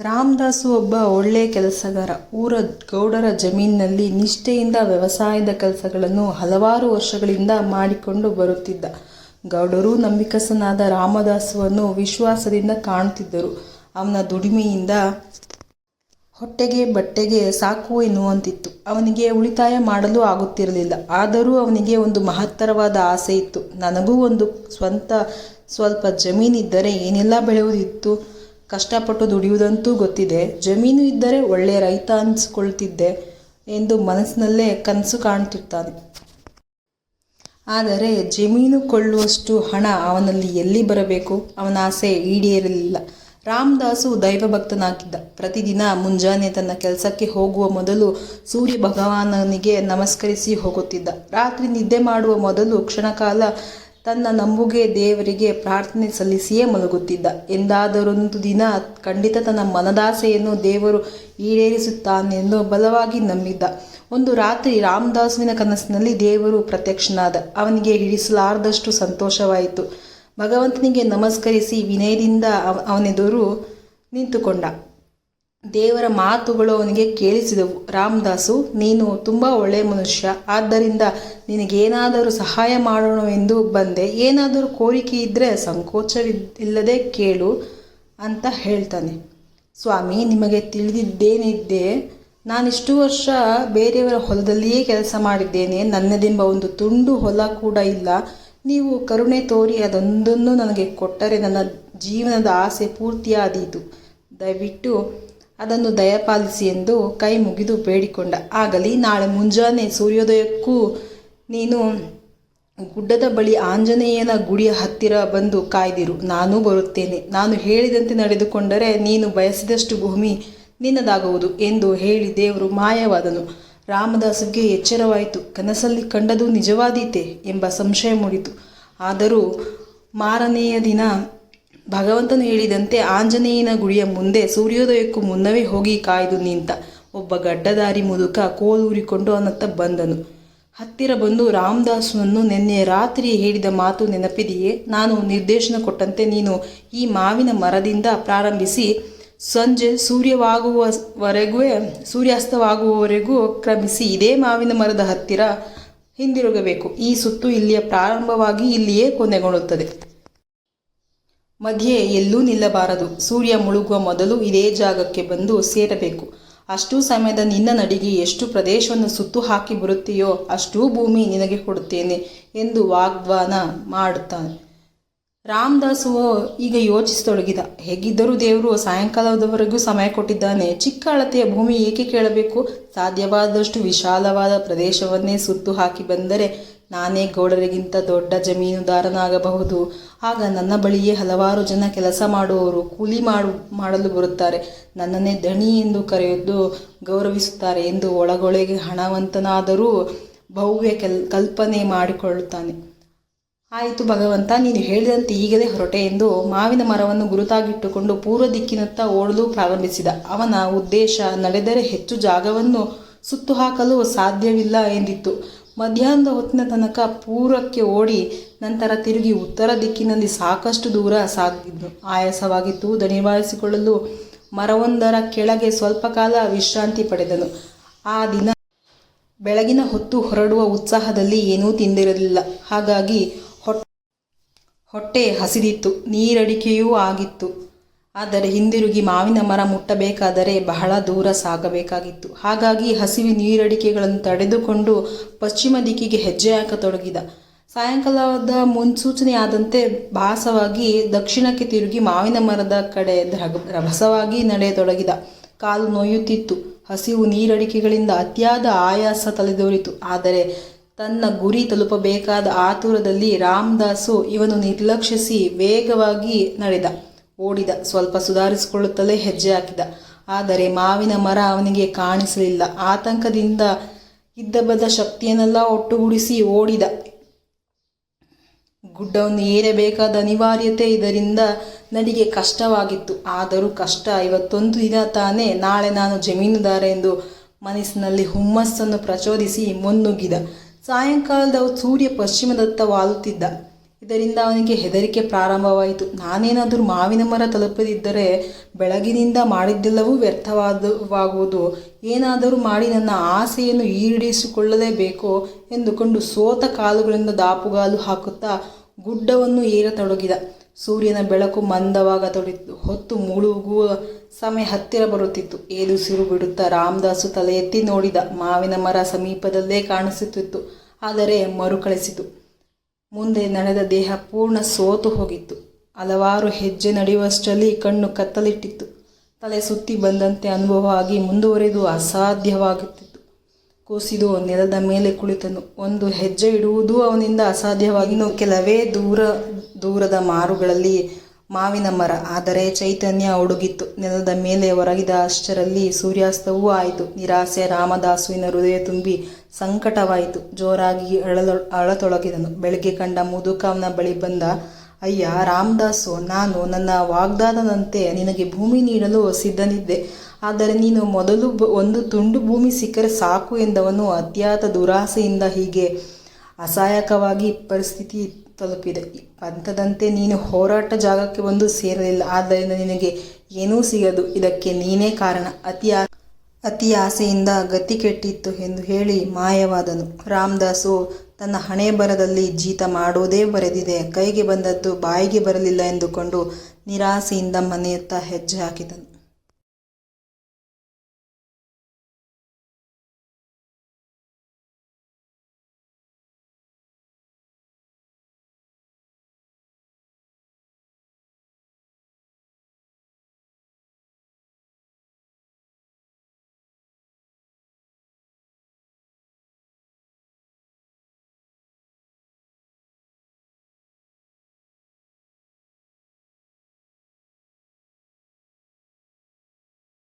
ರಾಮದಾಸು ಒಬ್ಬ ಒಳ್ಳೆಯ ಕೆಲಸಗಾರ. ಊರ ಗೌಡರ ಜಮೀನಿನಲ್ಲಿ ನಿಷ್ಠೆಯಿಂದ ವ್ಯವಸಾಯದ ಕೆಲಸಗಳನ್ನು ಹಲವಾರು ವರ್ಷಗಳಿಂದ ಮಾಡಿಕೊಂಡು ಬರುತ್ತಿದ್ದ. ಗೌಡರು ನಂಬಿಕಸನಾದ ರಾಮದಾಸುವನ್ನು ವಿಶ್ವಾಸದಿಂದ ಕಾಣುತ್ತಿದ್ದರು. ಅವನ ದುಡಿಮೆಯಿಂದ ಹೊಟ್ಟೆಗೆ ಬಟ್ಟೆಗೆ ಸಾಕು ಎನ್ನುವಂತಿತ್ತು. ಅವನಿಗೆ ಉಳಿತಾಯ ಮಾಡಲು ಆಗುತ್ತಿರಲಿಲ್ಲ. ಆದರೂ ಅವನಿಗೆ ಒಂದು ಮಹತ್ತರವಾದ ಆಸೆ ಇತ್ತು. ನನಗೂ ಒಂದು ಸ್ವಂತ, ಸ್ವಲ್ಪ ಜಮೀನಿದ್ದರೆ ಏನೆಲ್ಲ ಬೆಳೆಯುವುದಿತ್ತು? ಕಷ್ಟಪಟ್ಟು ದುಡಿಯುವುದಂತೂ ಗೊತ್ತಿದೆ. ಜಮೀನು ಇದ್ದರೆ ಒಳ್ಳೆಯ ರೈತ ಅನಿಸ್ಕೊಳ್ತಿದ್ದೆ ಎಂದು ಮನಸ್ಸಿನಲ್ಲೇ ಕನಸು ಕಾಣ್ತಿರ್ತಾನೆ. ಆದರೆ ಜಮೀನು ಕೊಳ್ಳುವಷ್ಟು ಹಣ ಅವನಲ್ಲಿ ಎಲ್ಲಿ ಬರಬೇಕು? ಅವನ ಆಸೆ ಈಡೇರಲಿಲ್ಲ. ರಾಮದಾಸು ದೈವಭಕ್ತನಾಗಿದ್ದ. ಪ್ರತಿದಿನ ಮುಂಜಾನೆ ತನ್ನ ಕೆಲಸಕ್ಕೆ ಹೋಗುವ ಮೊದಲು ಸೂರ್ಯ ಭಗವಾನನಿಗೆ ನಮಸ್ಕರಿಸಿ ಹೋಗುತ್ತಿದ್ದ. ರಾತ್ರಿ ನಿದ್ದೆ ಮಾಡುವ ಮೊದಲು ಕ್ಷಣಕಾಲ ತನ್ನ ನಂಬುಗೆ ದೇವರಿಗೆ ಪ್ರಾರ್ಥನೆ ಸಲ್ಲಿಸಿಯೇ ಮಲಗುತ್ತಿದ್ದ. ಎಂದಾದರೊಂದು ದಿನ ಖಂಡಿತ ತನ್ನ ಮನದಾಸೆಯನ್ನು ದೇವರು ಈಡೇರಿಸುತ್ತಾನೆಂದು ಬಲವಾಗಿ ನಂಬಿದ್ದ. ಒಂದು ರಾತ್ರಿ ರಾಮದಾಸುವಿನ ಕನಸಿನಲ್ಲಿ ದೇವರು ಪ್ರತ್ಯಕ್ಷನಾದ. ಅವನಿಗೆ ಹಿಡಿಸಲಾರದಷ್ಟು ಸಂತೋಷವಾಯಿತು. ಭಗವಂತನಿಗೆ ನಮಸ್ಕರಿಸಿ ವಿನಯದಿಂದ ಅವ, ಅವನೆದುರು ನಿಂತುಕೊಂಡ. ದೇವರ ಮಾತುಗಳು ಅವನಿಗೆ ಕೇಳಿಸಿದವು. ರಾಮದಾಸು, ನೀನು ತುಂಬ ಒಳ್ಳೆಯ ಮನುಷ್ಯ. ಆದ್ದರಿಂದ ನಿನಗೇನಾದರೂ ಸಹಾಯ ಮಾಡೋಣವೆಂದು ಬಂದೆ. ಏನಾದರೂ ಕೋರಿಕೆ ಇದ್ದರೆ ಸಂಕೋಚವಿಲ್ಲದೆ ಕೇಳು ಅಂತ ಹೇಳ್ತಾನೆ. ಸ್ವಾಮಿ, ನಿಮಗೆ ತಿಳಿದಿದ್ದೇನಿದ್ದೆ ನಾನಿಷ್ಟು ವರ್ಷ ಬೇರೆಯವರ ಹೊಲದಲ್ಲಿಯೇ ಕೆಲಸ ಮಾಡಿದ್ದೇನೆ. ನನ್ನದೆಂಬ ಒಂದು ತುಂಡು ಹೊಲ ಕೂಡ ಇಲ್ಲ. ನೀವು ಕರುಣೆ ತೋರಿ ಅದೊಂದನ್ನು ನನಗೆ ಕೊಟ್ಟರೆ ನನ್ನ ಜೀವನದ ಆಸೆ ಪೂರ್ತಿಯಾದೀತು. ದಯವಿಟ್ಟು ಅದನ್ನು ದಯಪಾಲಿಸಿ ಎಂದು ಕೈ ಮುಗಿದು ಬೇಡಿಕೊಂಡ. ಆಗಲಿ, ನಾಳೆ ಮುಂಜಾನೆ ಸೂರ್ಯೋದಯಕ್ಕೂ ನೀನು ಗುಡ್ಡದ ಬಳಿ ಆಂಜನೇಯನ ಗುಡಿಯ ಹತ್ತಿರ ಬಂದು ಕಾಯ್ದಿರು. ನಾನೂ ಬರುತ್ತೇನೆ. ನಾನು ಹೇಳಿದಂತೆ ನಡೆದುಕೊಂಡರೆ ನೀನು ಬಯಸಿದಷ್ಟು ಭೂಮಿ ನಿನ್ನದಾಗುವುದು ಎಂದು ಹೇಳಿ ದೇವರು ಮಾಯವಾದನು. ರಾಮದಾಸಗೆ ಎಚ್ಚರವಾಯಿತು. ಕನಸಲ್ಲಿ ಕಂಡದು ನಿಜವಾದೀತೆ ಎಂಬ ಸಂಶಯ ಮೂಡಿತು. ಆದರೂ ಮಾರನೆಯ ದಿನ ಭಗವಂತನು ಹೇಳಿದಂತೆ ಆಂಜನೇಯನ ಗುಡಿಯ ಮುಂದೆ ಸೂರ್ಯೋದಯಕ್ಕೂ ಮುನ್ನವೇ ಹೋಗಿ ಕಾಯ್ದು ನಿಂತ ಒಬ್ಬ ಗಡ್ಡದಾರಿ ಮುದುಕ ಕೋಲೂರಿಕೊಂಡು ಅವನತ್ತ ಬಂದನು. ಹತ್ತಿರ ಬಂದು ರಾಮದಾಸನನ್ನು ನಿನ್ನೆ ರಾತ್ರಿ ಹೇಳಿದ ಮಾತು ನೆನಪಿದೆಯೇ? ನಾನು ನಿರ್ದೇಶನ ಕೊಟ್ಟಂತೆ ನೀನು ಈ ಮಾವಿನ ಮರದಿಂದ ಪ್ರಾರಂಭಿಸಿ ಸಂಜೆ ಸೂರ್ಯವಾಗುವವರೆಗೂ, ಸೂರ್ಯಾಸ್ತವಾಗುವವರೆಗೂ ಕ್ರಮಿಸಿ ಇದೇ ಮಾವಿನ ಮರದ ಹತ್ತಿರ ಹಿಂದಿರುಗಬೇಕು. ಈ ಸುತ್ತು ಇಲ್ಲಿಯ ಪ್ರಾರಂಭವಾಗಿ ಇಲ್ಲಿಯೇ ಕೊನೆಗೊಳ್ಳುತ್ತದೆ. ಮಧ್ಯೆ ಎಲ್ಲೂ ನಿಲ್ಲಬಾರದು. ಸೂರ್ಯ ಮುಳುಗುವ ಮೊದಲು ಇದೇ ಜಾಗಕ್ಕೆ ಬಂದು ಸೇರಬೇಕು. ಅಷ್ಟು ಸಮಯದ ನಿನ್ನ ನಡಿಗೆ ಎಷ್ಟು ಪ್ರದೇಶವನ್ನು ಸುತ್ತು ಹಾಕಿ ಬರುತ್ತೀಯೋ ಅಷ್ಟೂ ಭೂಮಿ ನಿನಗೆ ಕೊಡುತ್ತೇನೆ ಎಂದು ವಾಗ್ವಾನ ಮಾಡುತ್ತಾನೆ. ರಾಮದಾಸು ಈಗ ಯೋಚಿಸತೊಡಗಿದ. ಹೇಗಿದ್ದರೂ ದೇವರು ಸಾಯಂಕಾಲದವರೆಗೂ ಸಮಯ ಕೊಟ್ಟಿದ್ದಾನೆ. ಚಿಕ್ಕ ಅಳತೆಯ ಭೂಮಿ ಏಕೆ ಕೇಳಬೇಕು? ಸಾಧ್ಯವಾದಷ್ಟು ವಿಶಾಲವಾದ ಪ್ರದೇಶವನ್ನೇ ಸುತ್ತು ಹಾಕಿ ಬಂದರೆ ನಾನೇ ಗೌಡರಿಗಿಂತ ದೊಡ್ಡ ಜಮೀನುದಾರನಾಗಬಹುದು. ಆಗ ನನ್ನ ಬಳಿಯೇ ಹಲವಾರು ಜನ ಕೆಲಸ ಮಾಡುವವರು ಕೂಲಿ ಮಾಡು, ಮಾಡಲು ಬರುತ್ತಾರೆ. ನನ್ನನ್ನೇ ಧಣಿ ಎಂದು ಕರೆಯೋದು ಗೌರವಿಸುತ್ತಾರೆ ಎಂದು ಒಳಗೊಳಗೆ ಹಣವಂತನಾದರೂ ಭವ್ಯ ಕೆಲ್, ಕಲ್ಪನೆ ಮಾಡಿಕೊಳ್ಳುತ್ತಾನೆ. ಆಯಿತು ಭಗವಂತ, ನೀನು ಹೇಳಿದಂತೆ ಈಗಲೇ ಹೊರಟೆ ಎಂದು ಮಾವಿನ ಮರವನ್ನು ಗುರುತಾಗಿಟ್ಟುಕೊಂಡು ಪೂರ್ವ ದಿಕ್ಕಿನತ್ತ ಓಡಲು ಪ್ರಾರಂಭಿಸಿದ. ಅವನ ಉದ್ದೇಶ ನಡೆದರೆ ಹೆಚ್ಚು ಜಾಗವನ್ನು ಸುತ್ತು ಹಾಕಲು ಸಾಧ್ಯವಿಲ್ಲ ಎಂದಿತ್ತು. ಮಧ್ಯಾಹ್ನದ ಹೊತ್ತಿನ ತನಕ ಪೂರ್ವಕ್ಕೆ ಓಡಿ ನಂತರ ತಿರುಗಿ ಉತ್ತರ ದಿಕ್ಕಿನಲ್ಲಿ ಸಾಕಷ್ಟು ದೂರ ಸಾಗಿದ್ದು. ಆಯಾಸವಾಗಿತ್ತು ದಣಿವಾರಿಸಿಕೊಳ್ಳಲು ಮರವೊಂದರ ಕೆಳಗೆ ಸ್ವಲ್ಪ ಕಾಲ ವಿಶ್ರಾಂತಿ ಪಡೆದನು. ಆ ದಿನ ಬೆಳಗಿನ ಹೊತ್ತು ಹೊರಡುವ ಉತ್ಸಾಹದಲ್ಲಿ ಏನೂ ತಿಂದಿರಲಿಲ್ಲ. ಹಾಗಾಗಿ ಹೊಟ್ಟೆ ಹೊಟ್ಟೆ ಹಸಿದಿತ್ತು. ನೀರಡಿಕೆಯೂ ಆಗಿತ್ತು. ಆದರೆ ಹಿಂದಿರುಗಿ ಮಾವಿನ ಮರ ಮುಟ್ಟಬೇಕಾದರೆ ಬಹಳ ದೂರ ಸಾಗಬೇಕಾಗಿತ್ತು. ಹಾಗಾಗಿ ಹಸಿವಿ ನೀರಡಿಕೆಗಳನ್ನು ತಡೆದುಕೊಂಡು ಪಶ್ಚಿಮ ದಿಕ್ಕಿಗೆ ಹೆಜ್ಜೆ ಹಾಕತೊಡಗಿದ. ಸಾಯಂಕಾಲದ ಮುನ್ಸೂಚನೆಯಾದಂತೆ ಭಾಸವಾಗಿ ದಕ್ಷಿಣಕ್ಕೆ ತಿರುಗಿ ಮಾವಿನ ಮರದ ಕಡೆ ರಭಸವಾಗಿ ನಡೆಯತೊಡಗಿದ. ಕಾಲು ನೋಯುತ್ತಿತ್ತು. ಹಸಿವು ನೀರಡಿಕೆಗಳಿಂದ ಅತಿಯಾದ ಆಯಾಸ ತಲೆದೋರಿತು. ಆದರೆ ತನ್ನ ಗುರಿ ತಲುಪಬೇಕಾದ ಆತುರದಲ್ಲಿ ರಾಮದಾಸು ಇವನು ನಿರ್ಲಕ್ಷಿಸಿ ವೇಗವಾಗಿ ನಡೆದ. ಓಡಿದ, ಸ್ವಲ್ಪ ಸುಧಾರಿಸಿಕೊಳ್ಳುತ್ತಲೇ ಹೆಜ್ಜೆ ಹಾಕಿದ. ಆದರೆ ಮಾವಿನ ಮರ ಅವನಿಗೆ ಕಾಣಿಸಲಿಲ್ಲ. ಆತಂಕದಿಂದ ಇದ್ದ ಬದ್ದ ಶಕ್ತಿಯನ್ನೆಲ್ಲ ಒಟ್ಟುಗೂಡಿಸಿ ಓಡಿದ. ಗುಡ್ಡವನ್ನು ಏರಬೇಕಾದ ಅನಿವಾರ್ಯತೆ ಇದರಿಂದ ನಡಿಗೆ ಕಷ್ಟವಾಗಿತ್ತು. ಆದರೂ ಕಷ್ಟ ಇವತ್ತೊಂದು ದಿನ ತಾನೇ ನಾಳೆ ನಾನು ಜಮೀನುದಾರ ಎಂದು ಮನಸ್ಸಿನಲ್ಲಿ ಹುಮ್ಮಸ್ಸನ್ನು ಪ್ರಚೋದಿಸಿ ಮುನ್ನುಗ್ಗಿದ. ಸಾಯಂಕಾಲದ ಸೂರ್ಯ ಪಶ್ಚಿಮದತ್ತ ವಾಲುತ್ತಿದ್ದ. ಇದರಿಂದ ಅವನಿಗೆ ಹೆದರಿಕೆ ಪ್ರಾರಂಭವಾಯಿತು. ನಾನೇನಾದರೂ ಮಾವಿನ ಮರ ತಲುಪದಿದ್ದರೆ ಬೆಳಗಿನಿಂದ ಮಾಡಿದ್ದೆಲ್ಲವೂ ವ್ಯರ್ಥವಾದವಾಗುವುದು. ಏನಾದರೂ ಮಾಡಿ ನನ್ನ ಆಸೆಯನ್ನು ಈಡೇರಿಸಿಕೊಳ್ಳಲೇಬೇಕು ಎಂದುಕೊಂಡು ಸೋತ ಕಾಲುಗಳಿಂದ ದಾಪುಗಾಲು ಹಾಕುತ್ತಾ ಗುಡ್ಡವನ್ನು ಏರತೊಡಗಿದ ಸೂರ್ಯನ ಬೆಳಕು ಮಂದವಾಗತೊಡಿತು ಹೊತ್ತು ಮುಳುಗುವ ಸಮಯ ಹತ್ತಿರ ಬರುತ್ತಿತ್ತು. ಏದು ಸಿರು ಬಿಡುತ್ತಾ ರಾಮದಾಸು ತಲೆ ಎತ್ತಿ ನೋಡಿದ. ಮಾವಿನ ಮರ ಸಮೀಪದಲ್ಲೇ ಕಾಣಿಸುತ್ತಿತ್ತು. ಆದರೆ ಮರುಕಳಿಸಿತು. ಮುಂದೆ ನಡೆದ ದೇಹ ಪೂರ್ಣ ಸೋತು ಹೋಗಿತ್ತು. ಹಲವಾರು ಹೆಜ್ಜೆ ನಡೆಯುವಷ್ಟರಲ್ಲಿ ಕಣ್ಣು ಕತ್ತಲಿಟ್ಟಿತ್ತು. ತಲೆ ಸುತ್ತಿ ಬಂದಂತೆ ಅನುಭವ ಆಗಿ ಮುಂದುವರೆದು ಅಸಾಧ್ಯವಾಗುತ್ತಿತ್ತು. ಕೂಸಿದು ನೆಲದ ಮೇಲೆ ಕುಳಿತನು. ಒಂದು ಹೆಜ್ಜೆ ಇಡುವುದು ಅವನಿಂದ ಅಸಾಧ್ಯವಾಗಿ ಕೆಲವೇ ದೂರ, ದೂರದ ಮಾರುಗಳಲ್ಲಿ ಮಾವಿನ ಮರ. ಆದರೆ ಚೈತನ್ಯ ಉಡುಗಿತ್ತು ನೆಲದ ಮೇಲೆ ಹೊರಗಿದ ಅಷ್ಟರಲ್ಲಿ ಸೂರ್ಯಾಸ್ತವೂ ಆಯಿತು. ನಿರಾಸೆ ರಾಮದಾಸುವಿನ ಹೃದಯ ತುಂಬಿ ಸಂಕಟವಾಯಿತು. ಜೋರಾಗಿ ಅಳಲೊ, ಅಳತೊಳಗಿದನು. ಬೆಳಗ್ಗೆ ಕಂಡ ಮುದುಕಾವ್ನ ಅವನ ಬಳಿ ಬಂದ, ಅಯ್ಯ, ರಾಮದಾಸು, ನಾನು ನನ್ನ ವಾಗ್ದಾನದಂತೆ ನಿನಗೆ ಭೂಮಿ ನೀಡಲು ಸಿದ್ಧನಿದ್ದೆ. ಆದರೆ ನೀನು ಮೊದಲು ಒಂದು ತುಂಡು ಭೂಮಿ ಸಿಕ್ಕರೆ ಸಾಕು ಎಂದವನು ಅತ್ಯಾತ ದುರಾಸೆಯಿಂದ ಹೀಗೆ ಅಸಹಾಯಕವಾಗಿ ಪರಿಸ್ಥಿತಿ ತಲುಪಿದೆ. ಅಂಥದಂತೆ ನೀನು ಹೋರಾಟ ಜಾಗಕ್ಕೆ ಬಂದು ಸೇರಲಿಲ್ಲ. ಆದ್ದರಿಂದ ನಿನಗೆ ಏನೂ ಸಿಗದು. ಇದಕ್ಕೆ ನೀನೇ ಕಾರಣ. ಅತಿ ಆ- ಅತಿ ಆಸೆಯಿಂದ ಗತಿ ಕೆಟ್ಟಿತ್ತು ಎಂದು ಹೇಳಿ ಮಾಯವಾದನು. ರಾಮದಾಸು ತನ್ನ ಹಣೆ ಬರದಲ್ಲಿ ಜೀತ ಮಾಡುವುದೇ ಬರೆದಿದೆ. ಕೈಗೆ ಬಂದದ್ದು ಬಾಯಿಗೆ ಬರಲಿಲ್ಲ ಎಂದುಕೊಂಡು ನಿರಾಸೆಯಿಂದ ಮನೆಯತ್ತ ಹೆಜ್ಜೆ ಹಾಕಿದನು.